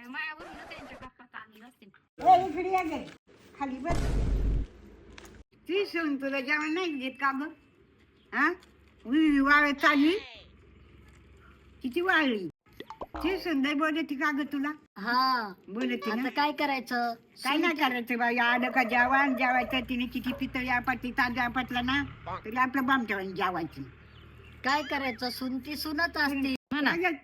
बाया मायावरून त्यांच्या गप्पा चालू असतील ए इकडे या गे. खाली बस. ती सून तुला जेवण नाही घेत का ग? हा? वाळत चालली? किती वाळली? ती सुंदर बोलती का ग तुला? हा. बोलती ना. आता काय करायचं? काय नाही करायचं बाई. आलं का जेवण? जेवायचं तिने किती पितळी आपटली तांदूळ आपटला ना तरी आपलं बामठ्यावर जेवायची. काय करायचं? सुनती सुनत असते. म्हणा. अगं,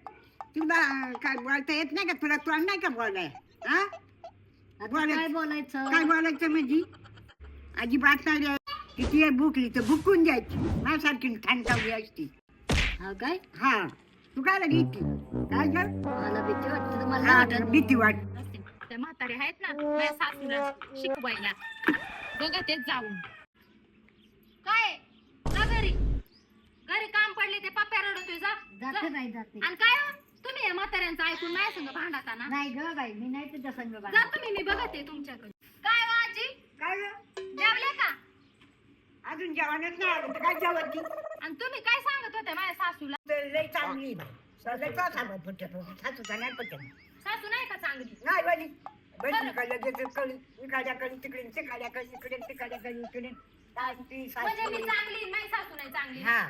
तुला काय बोलता येत नाही का? तुला तोंड नाही का बोलाय? हा? बोलायचं. काय बोलायचं? काय बोलायचं म्हणजे? अजिबात नाही रे. किती आहे भुकली तर भुकून द्यायची माझ्यासारखी थंडावली असती. हा काय? हा. तू काय घेतली काय ग? मला भीती वाटते. हा, वाटत? भीती वाट त्या म्हातारे आहेत ना माझ्या सासूला शिकवायला बघा तेच जाऊन. काय? जा घरी. घरी काम पडले ते पप्प्या रडतोय जा. जाते जा. नाही जाते. आणि काय हो? या म्हाताऱ्यांचं ऐकून माझ्या संग भांडता ना नाही ग बाई मी नाही तुझ्या संग जा बांधत. तुम्ही मी बघते तुमच्याकडे. काय हो आजी? काय ग? जेवले का? अजून जेवणच नाही आलं तर काय जेवण आणि तुम्ही काय सांगत होत्या माझ्या सासूला? लय चांगली सगळं तो सांगत पटत सासूचा नाही पटत. सासू नाही का चांगली? नाही बनी बस का लगेच कळी तिकडे इकडे इकडे काय ती म्हणजे मी सासू चांगली माझी सासू नाही चांगली. हा.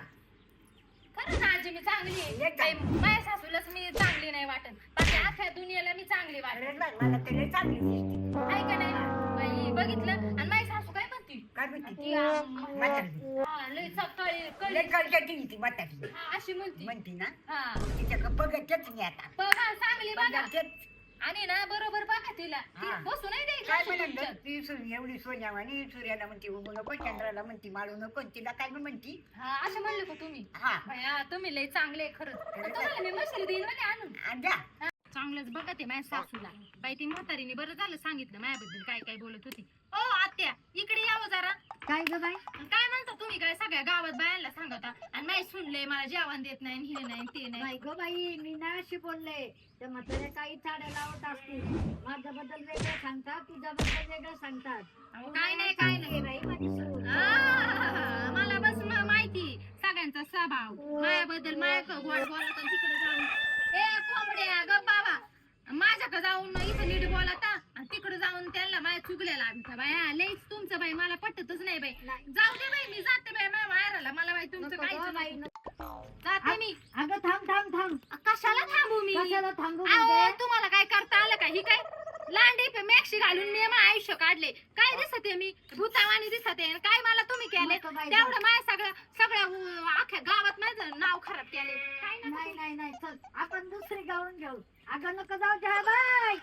चांगली आहे. माझ्या सासूलाच मी चांगली नाही वाटत. बाकी अख्ख्या दुनियाला मी चांगली वाटत. अरे मला ते लय चांगली दिसते आहे का नाही? बाई बघितलं? आणि माझी सासू काय म्हणती? काय म्हणते? ती अं, म्हातारी. हा, लय सकाळी कळी लय कळकटी ती म्हातारी. हा, अशी म्हणती. म्हणती ना हा. तिच्या बघतच नाही आता. बघा चांगली बघा. बघतच आणि ना बरोबर बघा तिला. ती हा. बसू नाही द्यायची काय अशी तुमच्यात. ती सून एवढी सोन्यावानी सूर्याला म्हणती उभू नको चंद्राला म्हणती माळू नको. तिला काय बी म्हणती? हा असं म्हणले का तुम्ही? हा. भया तुम्ही लय चांगले आहे खरंच. तुम्हाला मी मशीन देईन म्हणे आणून. आणि जा चांगलंच बघा ते माझ्या सासूला. बाई ती म्हातारीने बरं झालं सांगितलं माझ्याबद्दल काय काय बोलत होती. ओ आत्या इकडे यावं जरा. काय ग बाई? काय तुम्ही काय सगळ्या गावात बायांना सांगता आणि नाही सुनले मला जेवण देत नाही आणि हे नाही आणि ते नाही. नाही ग बाई मी नाही अशी बोलले त्या म्हाताऱ्या काही चाड्या लावत असतील. माझ्याबद्दल वेगळं सांगतात तुझ्याबद्दल वेगळं सांगतात. काय नाही काय नाही. बाई माझी सून. आ, मला बस म- माहिती सगळ्यांचा स्वभाव मायाबद्दल माया गोड बोलत तिकडे जाऊन ए कोंबड्या ग बाबा माझ्याकडे जाऊन इथं नीट बोलता आणि तिकडे जाऊन चुकल्या लागता बाया. लईच तुमचं बाई मला पटतच नाही बाई. नाही. जाऊ दे बाई मी जाते बाई माझ्या माहेराला. मला बाई तुमचं नको ग बाई, काही नको. जाते मी. अगं थांब थांब थांब. कशाला थांबू मी? कशाला थांबू अहो म्हणजे? तुम्हाला काय करता आलं का? ही काय लांडी पे मॅक्सी घालून मी माझं आयुष्य काढले. काय दिसते मी? भूतावानी दिसते. काय मला तुम्ही केले? नको बाई, तेवढं माझ्या सगळ्या सगळ्या उ- अख्ख्या गावात माझं नाव खराब केले. काय नाही नाही नाही नाही. चल आपण दुसरी गाऊन घेऊ. अगं नको जाऊ द्या बाई.